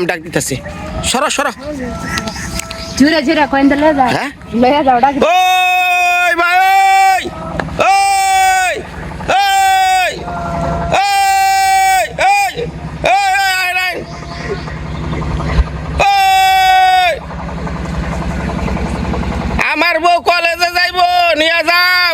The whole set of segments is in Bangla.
আমি ডাক দিতেছি। সরো সরো। ঝুরে ঝুরে কয়েন দিলে যা হ্যাঁ? লয়ে যাও ডাক ওই ভাই ওই ওই ওই ওই ওই ওই আয় নাই ওই আমার বউ কলেজে যাইবো নিয়ে যাও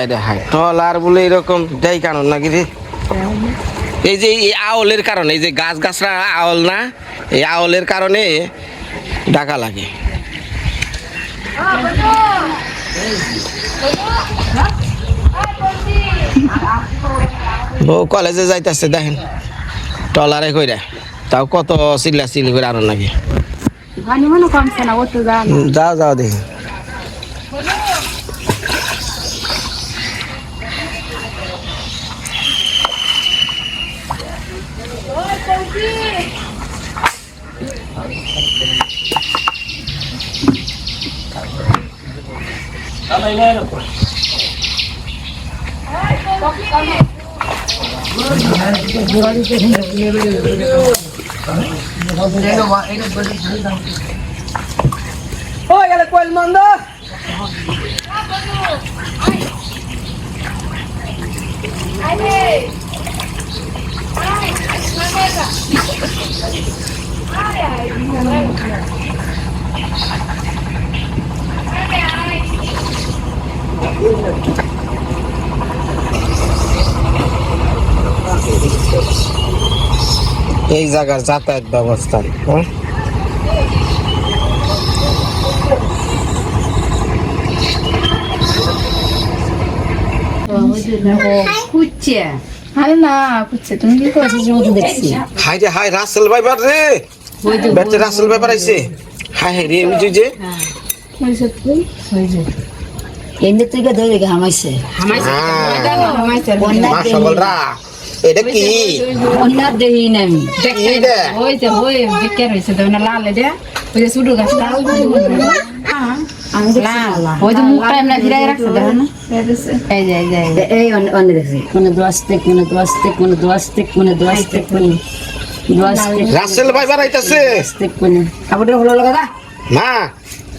হায় রে হায়। টলার বলে এরকম যাই কারণ নাকি রে? এই যে এই আওলের কারণে এই যে গাছ গাছরা আওল না এই আওলের কারণে ডাকা লাগে। বউ কলেজে যাইতেছে দেখেন। টলারে কইরা তাও কত চিল্লা চিল্লি করে আরও নাকি। ও। যাও যাও দেখি। এই জায়গার যাতায়াত ব্যবস্থা হ্যাঁ কুচ্ছে আরে না কুচ্ছে তুমি কি করছ যে মতো দেখছি? হাই রে হাই রাসেল ভাইবার রে! রাসেল ভাইবার আইছে। হাই হাই রে ওই যে যে। এমনি থেকে ধরে হামাইছে। হ্যাঁ। এটা কি? অন্যার দেহি না আমি। বেকার তো লাল এটা? ওই যে গাছ লাল লাল। ওই যে মুখটা এমনি ফিরাই রাখছে দেখো না? এই যে এই এই অন্য দেখছি। কোনো দোয়াস্তে কোনো দোয়াস্তে কোনো রাসেল ভাইবার আইতাছে দোয়াস্তে কোনো। আবার হলো লাগা মা। এ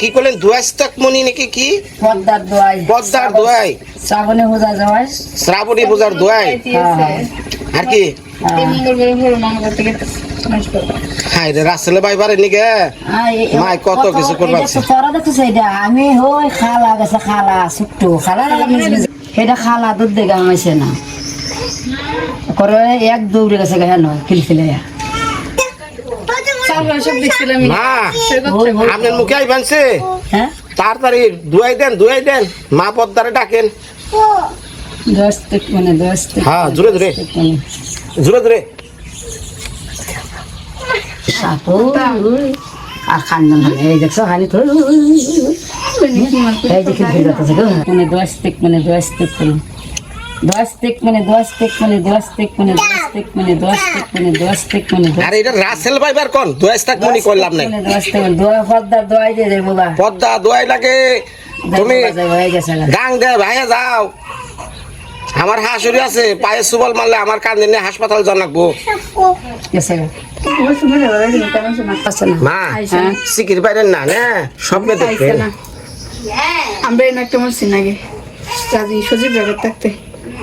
কি করলেন দুয়াস্তাক মনি নাকি কি? পদ্মার দোয়াই পদ্মার দোয়াই শ্রাবণে হোজা যাওয়াই শ্রাবণী পূজার দোয়াই আর কি? গেছে নষ্ট। হাই রে রাসেল নিকে মাই কত কিছু করবার আছে। তোরা দেখছিস এটা? আমি হই খালা গেছে খালা ছোট্ট। খালা সেটা খালা দুধ দেখে আমাইছে না। করে এক দৌড়ে গেছে খিলখিলাইয়া চালবা সব দেখছিলাম মা ওই ওই আপনার মুখে আই হ্যাঁ? তাড়াতাড়ি দুয়াই দেন দুয়াই দেন। মা পদ্মারে ডাকেন। মানে হ্যাঁ জোরে জোরে। জোরে জোরে। আর খান্দন এই দেখছ হানি তো এই যে খিলখিল করতেছে মানে দশ থেকে মানে দশ থেকে দশ মানে দশ মানে দশ মানে দশ থেকে মানে দশ থেকে মানে দশ থেকে মানে দশ আর এটা রাসেল ভাইবার কোন দুয়াস্তাক মনি করলাম নাই। দোয়া দোয়াই দিয়ে পদ্মা দোয়াই লাগে তুমি গাং। দে ভাইয়া যাও। আমার হাসুরি আছে পায়ে সুবল মারলে আমার কান দিনে হাসপাতাল জানাকবো না। মা সিকির বাইরেন না না স্বপ্নে দেখবেন আমরা এনে একটা মরছি নাকি? রাজি সজীব ব্যাপার থাকতে।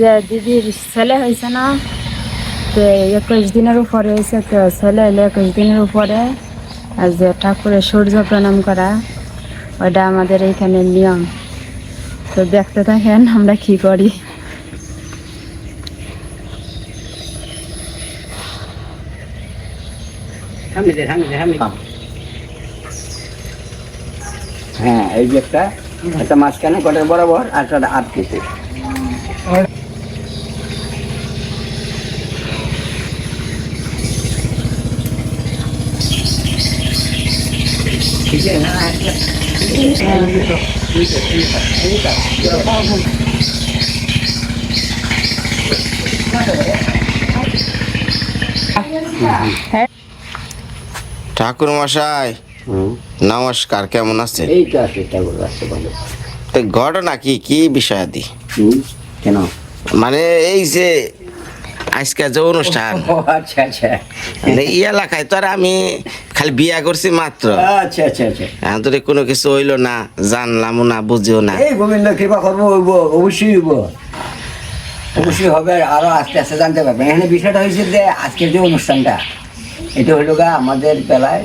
যে দিদির ছেলে হয়েছে না, তো একুশ দিনের উপরে হয়েছে ছেলে হলে একুশ দিনের উপরে। যে ঠাকুরের সূর্য প্রণাম করা ওটা আমাদের এইখানে নিয়ম। তো দেখতে থাকেন আমরা কি করি। হ্যাঁ এই যে একটা একটা মাঝখানে কটের বরাবর, আর একটা আট কেজি। ঠাকুর মশাই নমস্কার কেমন আছেন? এই তো আছে ঠাকুর তো ঘটনা কি? কি বিষয়াদি? কেন? মানে এই যে আজকে যে অনুষ্ঠান আচ্ছা আচ্ছা। মানে এই এলাকায় তো আর আমি খালি বিয়া করছি মাত্র। আচ্ছা আচ্ছা আচ্ছা। আন্তরিক কোনো কিছু হইল না জানলামও না বুঝিও না। এই গোবিন্দ কৃপা করব হইব অবশ্যই হইব। অবশ্যই হবে আরও আস্তে আস্তে জানতে পারবেন। এখানে বিষয়টা হয়েছে যে আজকের যে অনুষ্ঠানটা এটা হলো গা আমাদের বেলায়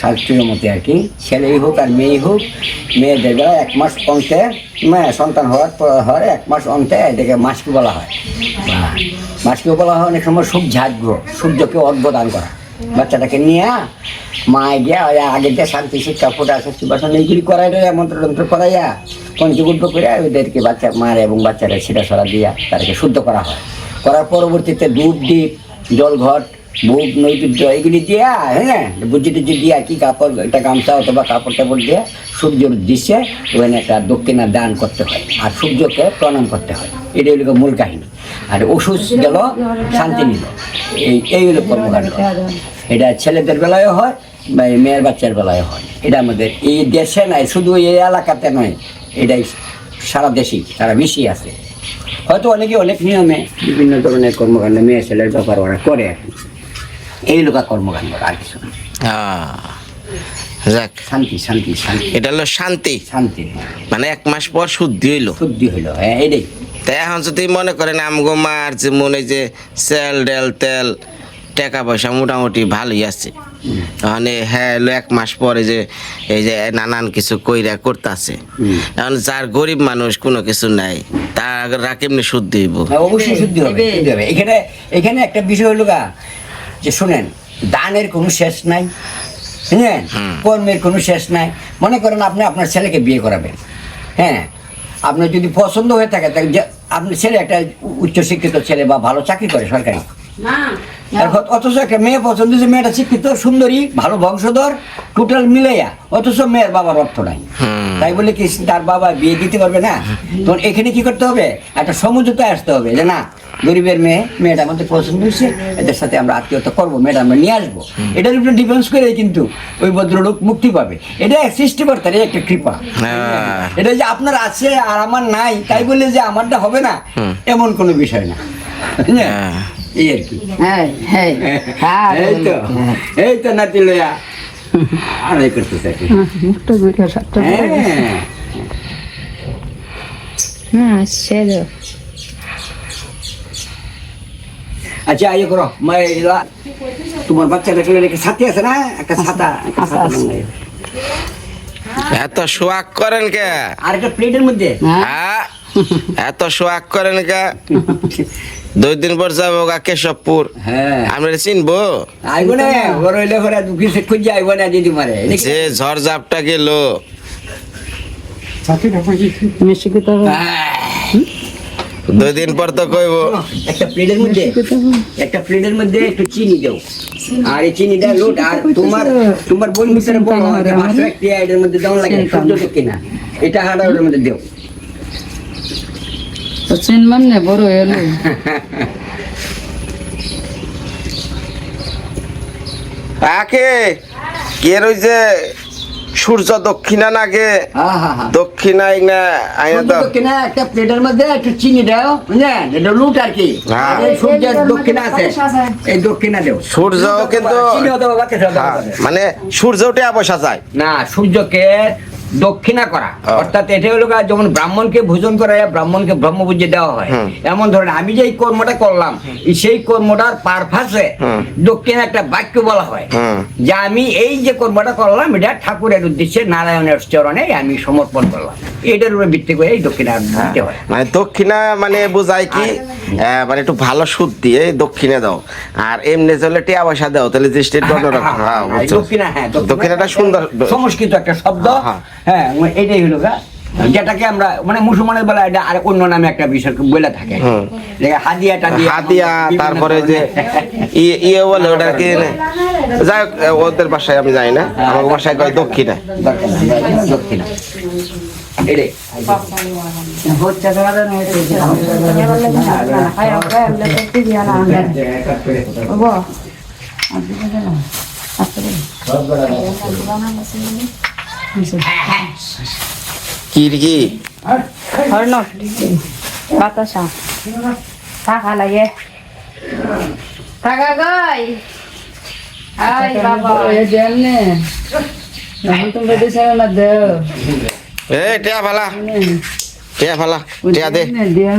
শাস্ত্রীয় মতে আর কি। ছেলেই হোক আর মেয়েই হোক, মেয়েদের বেলায় এক মাস অন্তে মানে সন্তান হওয়ার পর, হওয়ার এক মাস অন্তে এটাকে মাসকি বলা হয়। মাসকি বলা হয় অনেক সময় সূর্যাগ্য সূর্যকে অর্ঘ দান করা। বাচ্চাটাকে নিয়ে মা গিয়া ওই আগে যে শান্তি শিক্ষা, ফোটা ষষ্ঠী বাসন এইগুলি করাই রয়ে মন্ত্র তন্ত্র করাইয়া পঞ্চগুদ্ধ করে ওদেরকে বাচ্চা, মার এবং বাচ্চারা ছিঁড়া ছড়া দিয়া তাদেরকে শুদ্ধ করা হয়। করার পরবর্তীতে দুধ দ্বীপ জলঘট বুক নৈবেদ্য এগুলি দিয়া হ্যাঁ? বুঝি টুজি দিয়া কি কাপড়, একটা গামছা অথবা কাপড় টাপড় দিয়ে সূর্যর দৃশ্যে ওখানে একটা দক্ষিণা দান করতে হয় আর সূর্যকে প্রণাম করতে হয়। এটাই হলো মূল কাহিনী। আর ওষুধ গেল, শান্তি নিল। এই এই হলো কর্মকাণ্ড। এটা ছেলেদের বেলায়ও হয়, বা মেয়ের বাচ্চার বেলায় হয়। এটা আমাদের এই দেশে নাই, শুধু এই এলাকাতে নয়, এটাই সারা দেশেই, সারা বিশ্বেই আছে। হয়তো অনেকে অনেক নিয়মে বিভিন্ন ধরনের কর্মকাণ্ড মেয়ে ছেলের ব্যাপার ওরা করে কি। এই লোকা কর্মকাণ্ড আর কিছু যাক। শান্তি শান্তি শান্তি। এটা হলো শান্তি। শান্তি। মানে এক মাস পর শুদ্ধি হইল। শুদ্ধি হইল হ্যাঁ এটাই তাই এখন যদি মনে করেন আমগো মার যে মনে যে সেল ডেল তেল টাকা পয়সা মোটামুটি ভালোই আছে। মানে হ্যাঁ এক মাস পরে যে এই যে নানান কিছু কইরা করতেছে। এখন যার গরিব মানুষ কোনো কিছু নাই তার কেমনি শুদ্ধ হইব? হ্যাঁ, অবশ্যই শুদ্ধি হবে হবে। এখানে এখানে একটা বিষয় হলো গা যে শুনেন দানের কোনো শেষ নাই শুনেন কর্মের কোনো শেষ নাই। মনে করেন আপনি আপনার ছেলেকে বিয়ে করাবেন। হ্যাঁ আপনার যদি পছন্দ হয়ে থাকে তাহলে যে আপনার ছেলে একটা উচ্চশিক্ষিত ছেলে বা ভালো চাকরি করে সরকারি। অথচ একটা মেয়ে পছন্দ হয়েছে মেয়েটা শিক্ষিত সুন্দরী ভালো বংশধর টোটাল মিলাইয়া। অথচ মেয়ের বাবার অর্থ নাই। তাই বলে কি তার বাবা বিয়ে দিতে পারবে না? তখন এখানে কি করতে হবে? একটা সমঝোতা আসতে হবে যে না গরিবের মেয়ে মেয়েটা আমাদের পছন্দ হয়েছে এদের সাথে আমরা আত্মীয়তা করব মেয়েটা আমরা নিয়ে আসব। এটার উপরে ডিফেন্স করে কিন্তু ওই ভদ্রলোক মুক্তি পাবে। এটা এক সৃষ্টিকর্তার একটা কৃপা। হ্যাঁ। এটা যে আপনার আছে আর আমার নাই তাই বলে যে আমারটা হবে না এমন কোনো বিষয় না। এই আর কি। হ্যাঁ হ্যাঁ হ্যাঁ এই তো এই তো নাতি লয়া। আর এই করতেছে মুখটা ঘুরে সবটা তো। আচ্ছা ইয়ে করো। মাইলা তোমার বাচ্চাটা চলে রেখে ছাতি আছে না? একটা ছাতা একটা ছাতা এত শোয়াক করেন কে? আর একটা প্লেটের মধ্যে। হ্যাঁ। এত শোয়াক করেন কে? দুই দিন পর যাব গা কেশবপুর। হ্যাঁ। আমরা চিনবো? আইব না বড় হইলে ঘরে দুঃখী সে খুঁজে আইব না দিদি মারে এটা যে ঝড় ঝাপটা গেল। হ্যাঁ। দুই দিন পর তো কইব। একটা প্লেটের মধ্যে একটা প্লেটের মধ্যে একটু চিনি দাও। আর এই চিনিটা লোট আর তোমার তোমার বোন মাত্র একটি মধ্যে দাও লাগে সূর্য কিনা। এটা হাড়া মধ্যে দেও। তো বড় এলো। আকে কে রইছে সূর্য দক্ষিণা নাগে দক্ষিণা না আইনা সূর্য দাও। দক্ষিণে একটা প্লেটের মধ্যে একটু চিনি দাও এটা লুট আর কি। হ্যাঁ। সূর্যের দক্ষিণে আছে। এই দক্ষিণা দেও। সূর্য কিন্তু হ্যাঁ, যাবে। মানে সূর্য উঠে বসা যায় না সূর্যকে দক্ষিণা করা। হ্যাঁ। অর্থাৎ এটা হলো যেমন ব্রাহ্মণকে ভোজন করা হয় ব্রাহ্মণকে ব্রহ্মপুজ্যে দেওয়া হয়। এমন ধরেন আমি যে কর্মটা করলাম সেই কর্মটার পারফাসে। দক্ষিণা একটা বাক্য বলা হয়। যে আমি এই যে কর্মটা করলাম এটা ঠাকুরের উদ্দেশ্যে নারায়ণের চরণে আমি সমর্পণ করলাম। এটার উপরে ভিত্তি করে এই দক্ষিণা দিতে হয়। মানে দক্ষিণা মানে বোঝায় কি? আহ, মানে একটু ভালো সুদ দিয়ে দক্ষিণে দাও। আর এমনি চলে টিয়া পয়সা দাও তাহলে দৃষ্টির অন্যরকম হ্যাঁ দক্ষিণা হ্যাঁ দক্ষিণাটা সুন্দর সংস্কৃত একটা শব্দ। হ্যাঁ, এটাই হলো গা। যেটাকে আমরা মানে মুসলমানের বেলা এটা আর অন্য নামে একটা বিষয় বলে থাকে। হাদিয়া টাদিয়া হাতিয়া তারপরে যে ইয়ে বলে ওটা কি যাই হোক, ওদের বাসায় আমি যাই না। আমার বাসায় কয় দক্ষিণা। দক্ষিণা, এটাই। সারাদিন হয়েছে কি রে কি? হর্ণ বাতাসা। থাকা লাগে। থাকা গাই আই বাবা। এমনি এখন তোমরা দিছে না দেও এ টিয়া ফালা। টিয়া ফালা। টিয়া দে।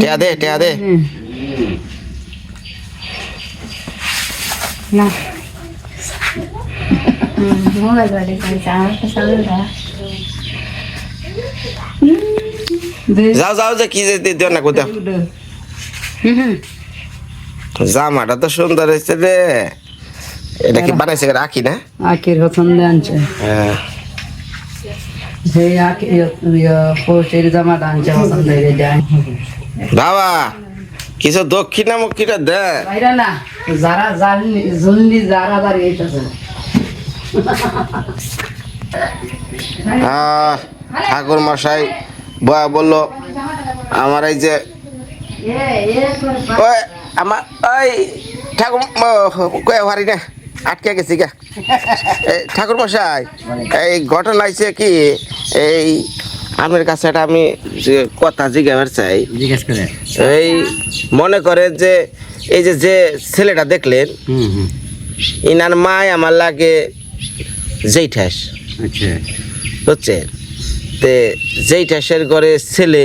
টিয়া দে টিয়া দে। না। মোবাইল বাড়ি খাইছে আমার তো সামনে যা যাও যাও যে কি যে দি- দিও না কোথাও জামাটা তো সুন্দর হয়েছে রে। এটা কি বানাইছে রাখি না? আখির পছন্দ আনছে। হ্যাঁ। হয়ে যায় বাবা কিছু দক্ষিণা মুখিটা দে না যারা জানলি যারা দাঁড়িয়েছে আহ, ঠাকুর মশাই বয়া বলল আমার এই যে ওই আমার ওই ঠাকুর কয়ে হারি না আটকে গেছি গা। এই ঠাকুর মশাই এই ঘটনা হয়েছে কি এই আমার কাছে একটা আমি কথা জিজ্ঞাসা চাই এই মনে করেন যে এই যে যে ছেলেটা দেখলেন ইনার মায় আমার লাগে যেই ঠাস বুঝছেন? তে যেই ঠাসের ঘরে ছেলে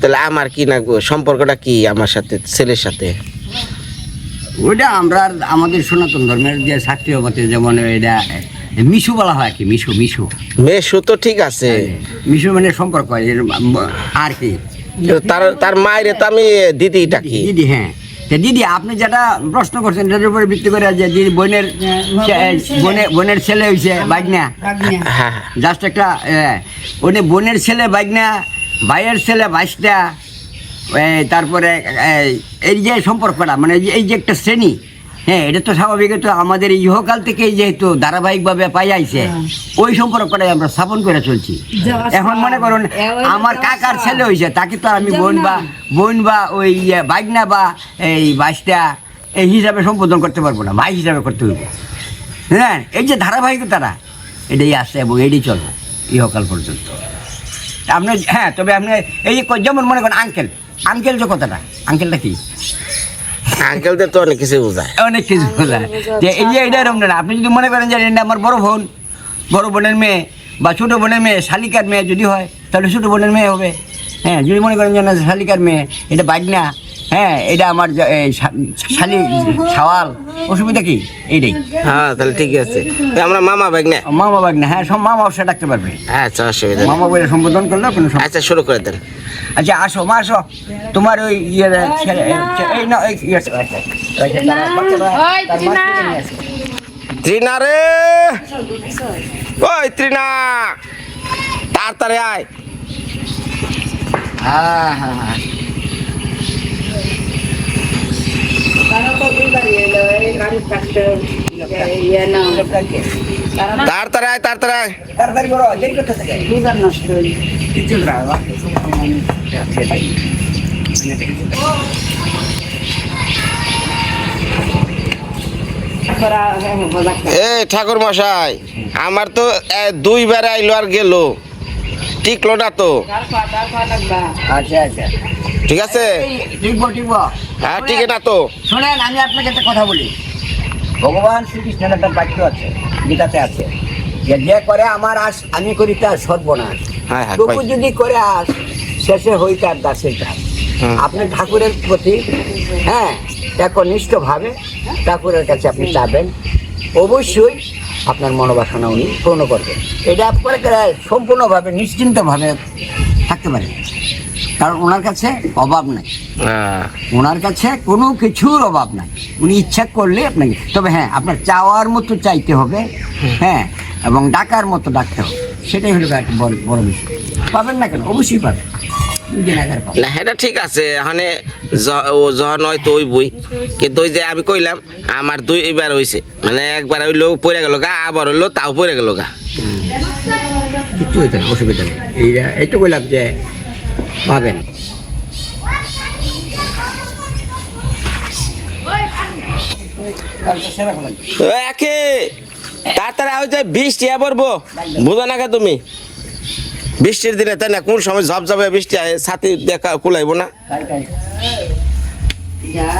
তাহলে আমার কি না সম্পর্কটা কি আমার সাথে ছেলের সাথে? ওইটা আমরা আমাদের সনাতন ধর্মের যে শাস্ত্রীয় মতে যেমন এটা মিশু বলা হয় আর কি মিশু মিশু। মেশু তো ঠিক আছে। মিশু মানে সম্পর্ক আর কি। তার তার মায়ের তো আমি দিদি ডাকি দিদি হ্যাঁ। দিদি আপনি যেটা প্রশ্ন করছেন এটার উপরে ভিত্তি করে যে দিদি বোনের বোনের বোনের ছেলে হয়েছে বাগনা। হ্যাঁ হ্যাঁ। জাস্ট একটা উনি বোনের ছেলে বাইকনা ভাইয়ের ছেলে বাইশটা তারপরে এই, যে সম্পর্কটা মানে এই যে- এই যে একটা শ্রেণি হ্যাঁ এটা তো স্বাভাবিক তো আমাদের ইহকাল থেকে যেহেতু ধারাবাহিকভাবে পাই আইছে ওই সম্পর্কটাই আমরা স্থাপন করে চলছি। এখন মনে করুন আমার কাকার ছেলে হয়েছে তাকে তো আমি বোন বা বোন বা ওই বাগনা বা এই বাইশটা এই হিসাবে সম্বোধন করতে পারব না ভাই হিসাবে করতে হইব। হ্যাঁ এই যে ধারাবাহিকতাটা এটাই আসছে এবং এটাই চলবে ইহকাল পর্যন্ত। আপনি হ্যাঁ তবে আপনি এই যেমন মনে করেন আঙ্কেল আঙ্কেল যে কথাটা আঙ্কেলটা কি? আঙ্কেলদের তো অনেক কিছু বোঝায়। অনেক কিছু বোঝায়। যে এই যে এটা এরকম না, আপনি যদি মনে করেন যে এটা আমার বড় বোন, বড় বোনের মেয়ে বা ছোটো বোনের মেয়ে, শালিকার মেয়ে যদি হয়, তাহলে ছোটো বোনের মেয়ে হবে। হ্যাঁ যদি মনে করেন যে না, শালিকার মেয়ে, এটা বাগনা হ্যাঁ এটা আমার শালি সাওয়াল অসুবিধা কি এইটাই হ্যাঁ তাহলে ঠিক আছে আমরা মামা ব্যাগ না মামা বাগনা হ্যাঁ সব মামা অবশ্যই ডাকতে পারবে আচ্ছা অসুবিধা মামা বলে সম্বোধন করলে কোনো আচ্ছা শুরু করে দেন আচ্ছা আসো মা আসো তোমার ওই ইয়ে এই না এই ইয়ে ত্রিনা রে ওই ত্রিনা তাড়াতাড়ি আয় হ্যাঁ হ্যাঁ তাড়াতাড়ি আয় তাড়াতাড়ি আয়। তাড়াতাড়ি করো দেরি করতে থাকে কিছু না এ ঠাকুর মশাই আমার তো দুইবার আইলো আর গেল। টিকলো না তো। আচ্ছা আচ্ছা। ঠিক আছে? ঠিক ঠিক হ্যাঁ ঠিক না তো। শোনেন আমি আপনাকে একটা কথা বলি। ভগবান শ্রীকৃষ্ণের একটা বাক্য আছে গীতাতে আছে যে করে আমার আস আমি করি তার সর্বনাশ। হ্যাঁ, হ্যাঁ, তবু যদি করে আস শেষে হই তার দাসের হুম। আপনি ঠাকুরের প্রতি হ্যাঁ একনিষ্ঠ ভাবে ঠাকুরের কাছে আপনি চাবেন। অবশ্যই আপনার মনোবাসনা উনি পূর্ণ করবেন। এটা আপনার সম্পূর্ণভাবে নিশ্চিন্তভাবে থাকতে পারেন কারণ ওনার কাছে অভাব নাই। হ্যাঁ। ওনার কাছে কোনো কিছুর অভাব নাই। উনি ইচ্ছা করলে আপনাকে তবে হ্যাঁ আপনার চাওয়ার মতো চাইতে হবে। হ্যাঁ এবং ডাকার মতো ডাকতে হবে। সেটাই হলো একটা বড় বড় বিষয়। পাবেন না কেন? অবশ্যই পাবেন। না এটা ঠিক আছে জ- ও যখন হয় তো বই কিন্তু ওই যে আমি কইলাম আমার দুই এবার হয়েছে মানে একবার হইল পড়ে গেল গা আবার হইল তাও পড়ে গেল গা। কিচ্ছু হইতে না অসুবিধা নেই। এইটা এইটুকু বললাম যে পাবেন তাড়াতাড়ি ওই যে বৃষ্টি পড়ব বুঝো না তুমি? বৃষ্টির দিনে তাই না? কোন সময় ঝপ ঝপে বৃষ্টি আয়, ছাতি দেখা কুলাইবো না।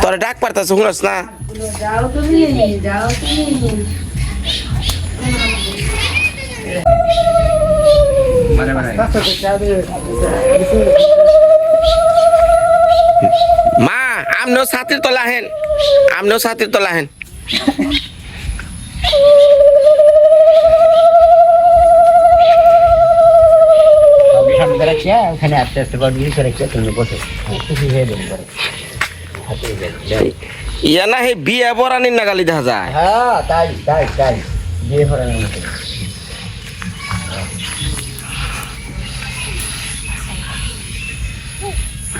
তোরা ডাক পারতাছ, শুনস না? মা, আমনেও ছাতির তলা হেন। আমনেও ছাতির তলা হেন। সামনে রাখছি ওখানে আস্তে আস্তে করে দিয়ে রেখে তুমি বসে খুশি হয়ে দেবেন পরে হাতে দেন ইয়া না সেই বিয়ে বরানির নাগালি দেখা যায় হ্যাঁ তাই তাই তাই যে হরানোর মতো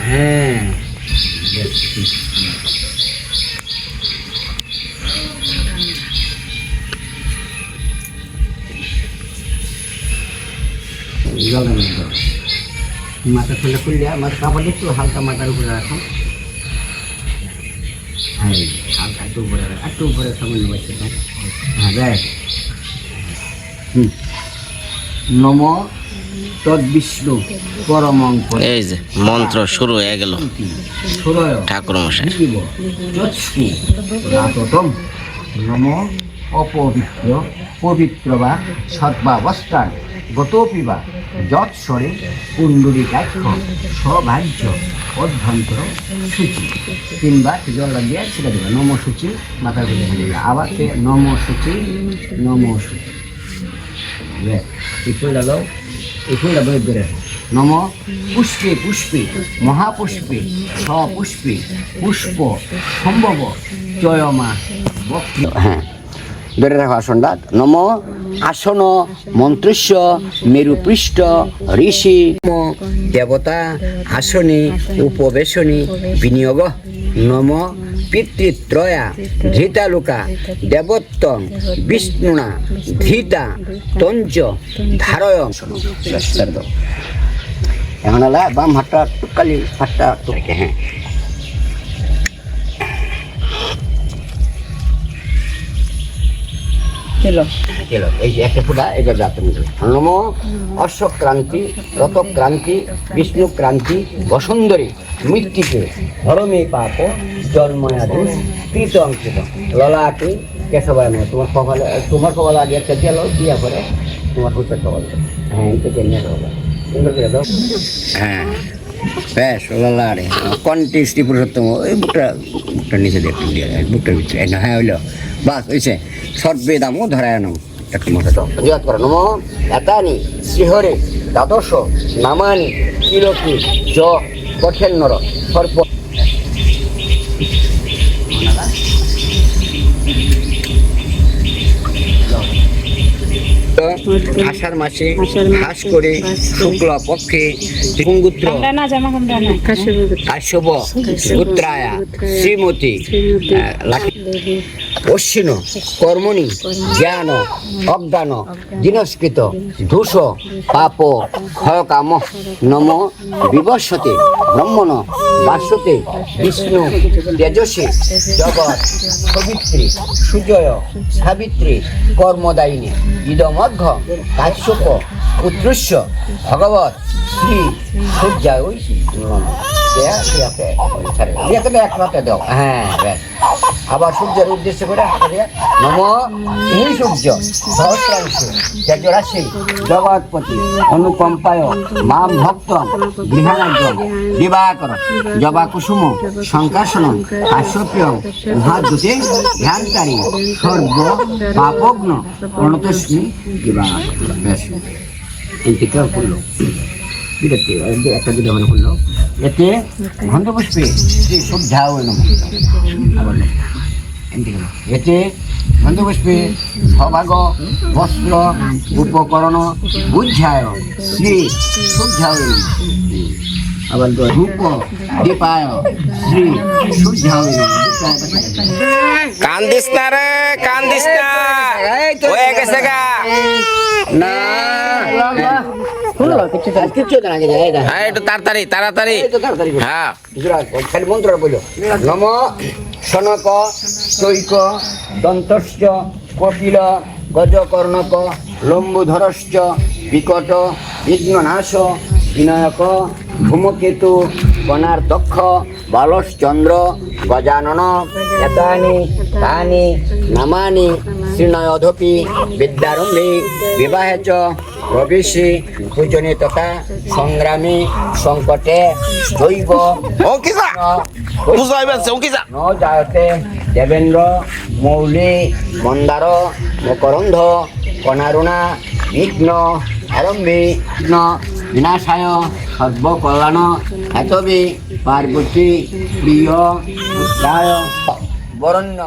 হ্যাঁ মাথা খুলে খুললে আমার কাপড় একটু হালকা মাথার উপরে রাখো হ্যাঁ হালকা একটু উপরে একটু উপরে। হ্যাঁ দেখ। হুম। নম তদ্বিষ্ণু পরমঙ্ক এই যে মন্ত্র শুরু হয়ে গেল। ঠাকুর মশাই। নম অপবিত্র পবিত্র বা সদ্বাবস্থান গতপি বা যৎস্বরে কুণ্ডলিকাক্ষ সৌভাগ্য অভ্যন্তর সূচি। তিনবার জল লাগিয়ে ছেড়ে দেবে। নম সূচি মাথার ঘুরে ফেলে আবার সে নম সূচি নম সূচি। দাও। এই করে নম পুষ্পে পুষ্পে, মহাপুষ্পে সপুষ্পে পুষ্প, সম্ভব, জয়মা হ্যাঁ। ধরে রাখো আসনটা। নম আসন মন্ত্রস্য মেরুপৃষ্ঠ ঋষি দেবতা আসনে উপবেশনী বিনিয়োগ। নম পিতৃত্রয়া ধৃতালুকা দেবত্তম বিষ্ণুনা ধৃতা তঞ্চ ধারয়। এখন বাম হাতটা টুকালি হাতটা টুকে হ্যাঁ। চলো এলো এই যে একটা ফুটা এটা যাতে নম অশ্বক্রান্তি রতক্রান্তি বিষ্ণুক্রান্তি বসুন্ধরী মৃত্যুকে ধরমে পাপ জন্ময়াদি কৃত অঙ্কিত ললাটে কেশবায় নয় তোমার কপালে তোমার কপালে আগে একটা গেল দিয়া করে তোমার হুতের কপালে। হ্যাঁ করে দাও। হ্যাঁ। ব্যাস ললারে কন্টেস্টি পুরুষোত্তম? ওই বুকটা বুকটা নিচে দিয়ে একটু দিয়ে বুকটার ভিতরে। না, হ্যাঁ হইল। বাস হয়েছে সদ্বেদামও ধরায় নাম একটু মতো দাও। জিজ্ঞাসা করো নম এতানি শ্রীহরে দ্বাদশ নামানি কিলকি জ কঠেন্নর সর্প। আষাঢ় মাসে খাস করে শুক্ল পক্ষে পুঙ্গুত্র আমরা না জামা কামড়া না কাশ্যপ উত্তরায়া শ্রীমতী অশ্বিন, কর্মণি, জ্ঞান, অজ্ঞান দিনস্কৃত ধূস, পাপ ক্ষয় কাম নম, বিবর্ষতে, ব্রহ্মণ, বাসতে, বিষ্ণু, তেজসী, জগৎ, সবিত্রী, সুজয়, সাবিত্রী, কর্মদায়িনী ইদমধ্য কাশ্যপ, পুত্রস্য, ভগবত, শ্রী সূর্যায় ব্যাস আবার সূর্যের উদ্দেশ্য করে নম এই সূর্য সহস্রাংশ তেজরাশি জগৎপতি অনুকম্পায় মাম ভক্ত গৃহানার্য দিবাকর জবা কুসুম সংকাশন কাশ্যপ্রিয় উহাদ্যতে ধ্যানকারী সর্ব পাপগ্ন প্রণতস্মি দিবাকর ব্যাস এই থেকে করল একটা দুটো মানে করল এতে নম আবার লেখ। এমনি গেল। এতে গন্ধপুষ্পে সভাগ বস্ত্র, উপকরণ বুঝায় শ্রী শুদ্ধায় নম আবার তো ধূপ, দীপায়, শ্রী শুদ্ধায় নম কান্দিস না রে, কান্দিস না হয়ে গেছে গা না হ্যাঁ একটু তাড়াতাড়ি তাড়াতাড়ি। হ্যাঁ। খালি নম চৈক কপিল গজকর্ণক লম্বুধরশ্চ বিকট বিঘ্ননাশ বিনায়ক ধূমকেতু কণার্দক্ষ বালশ্চন্দ্র গজানন এতানি তানি নামানি শ্রীনয়ধপি বিদ্যারম্ভে বিবাহে চ প্রবেশে পূজনে তথা সংগ্রামে সংকটে দৈব অঙ্কিতা! বুঝাই পারছে অঙ্কিতা! ন জায়তে দেবেন্দ্র মৌলি মন্দার মকরন্ধ কণারুণা বিঘ্ন আরম্ভে বিনাশায় সর্বকল্যাণ হেতবে পার্বতী প্রিয় বরণ্য